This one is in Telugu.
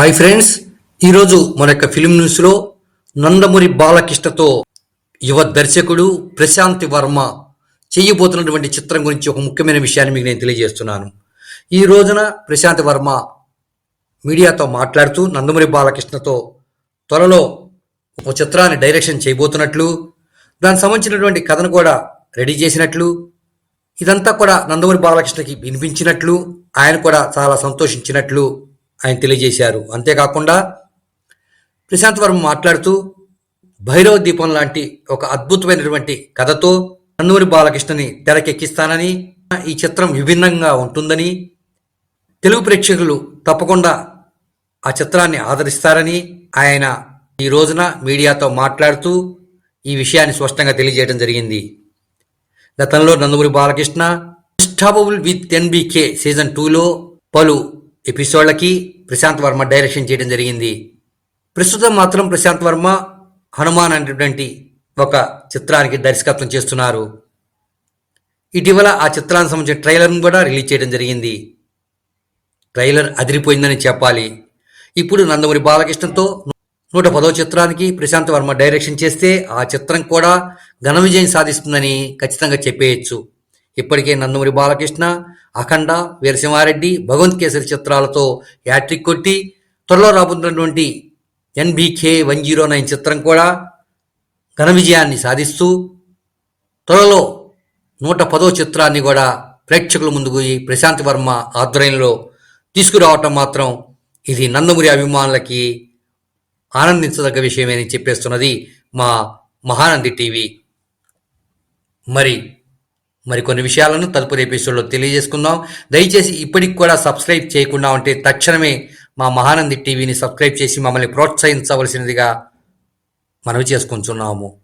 హాయ్ ఫ్రెండ్స్ ఈరోజు మన యొక్క ఫిలిం న్యూస్లో నందమూరి బాలకృష్ణతో యువ దర్శకుడు ప్రశాంతి వర్మ చేయబోతున్నటువంటి చిత్రం గురించి ఒక ముఖ్యమైన విషయాన్ని మీకు నేను తెలియజేస్తున్నాను. ఈ రోజున ప్రశాంతి వర్మ మీడియాతో మాట్లాడుతూ నందమూరి బాలకృష్ణతో త్వరలో ఒక చిత్రాన్ని డైరెక్షన్ చేయబోతున్నట్లు దానికి సంబంధించినటువంటి కథను కూడా రెడీ చేసినట్లు ఇదంతా కూడా నందమూరి బాలకృష్ణకి వినిపించినట్లు ఆయన కూడా చాలా సంతోషించినట్లు ఆయన తెలియజేశారు. అంతేకాకుండా ప్రశాంత్ వర్మ మాట్లాడుతూ భైరవ దీపం లాంటి ఒక అద్భుతమైనటువంటి కథతో నందమూరి బాలకృష్ణని తెరకెక్కిస్తానని ఈ చిత్రం విభిన్నంగా ఉంటుందని తెలుగు ప్రేక్షకులు తప్పకుండా ఆ చిత్రాన్ని ఆదరిస్తారని ఆయన ఈ రోజున మీడియాతో మాట్లాడుతూ ఈ విషయాన్ని స్పష్టంగా తెలియజేయడం జరిగింది. గతంలో Nandamuri Balakrishna unstoppable with NBK season టూలో పలు ఎపిసోడ్లకి ప్రశాంత్ వర్మ డైరెక్షన్ చేయడం జరిగింది. ప్రస్తుతం మాత్రం ప్రశాంత్ వర్మ హనుమాన్ అనేటువంటి ఒక చిత్రానికి దర్శకత్వం చేస్తున్నారు. ఇటీవల ఆ చిత్రానికి సంబంధించిన ట్రైలర్ను కూడా రిలీజ్ చేయడం జరిగింది. ట్రైలర్ అదిరిపోయిందని చెప్పాలి. ఇప్పుడు నందమూరి బాలకృష్ణతో నూట పదో చిత్రానికి ప్రశాంత్ వర్మ డైరెక్షన్ చేస్తే ఆ చిత్రం కూడా ఘన విజయం సాధిస్తుందని ఖచ్చితంగా చెప్పేయచ్చు. ఇప్పటికే నందమూరి బాలకృష్ణ అఖండ వీరసింహారెడ్డి భగవంత్ కేసరి చిత్రాలతో యాట్రిక్ కొట్టి త్వరలో రాబోతున్నటువంటి ఎన్బీకే వన్ జీరో నైన్ చిత్రం కూడా ఘన విజయాన్ని సాధిస్తూ త్వరలో నూట పదో చిత్రాన్ని కూడా ప్రేక్షకుల ముందుకు ఈ ప్రశాంత్ వర్మ ఆధ్వర్యంలో తీసుకురావటం మాత్రం ఇది నందమూరి అభిమానులకి ఆనందించదగ్గ విషయమని చెప్పేస్తున్నది మా మహానంది టీవీ. మరి మరి కొన్ని విషయాలను తదుపరి ఎపిసోడ్లో తెలియజేసుకుందాం. దయచేసి ఇప్పటికి కూడా సబ్స్క్రైబ్ చేయకుండా ఉంటే తక్షణమే మా మహానంది టీవీని సబ్స్క్రైబ్ చేసి మమ్మల్ని ప్రోత్సహించవలసినదిగా మనవి చేసుకుంటున్నాము.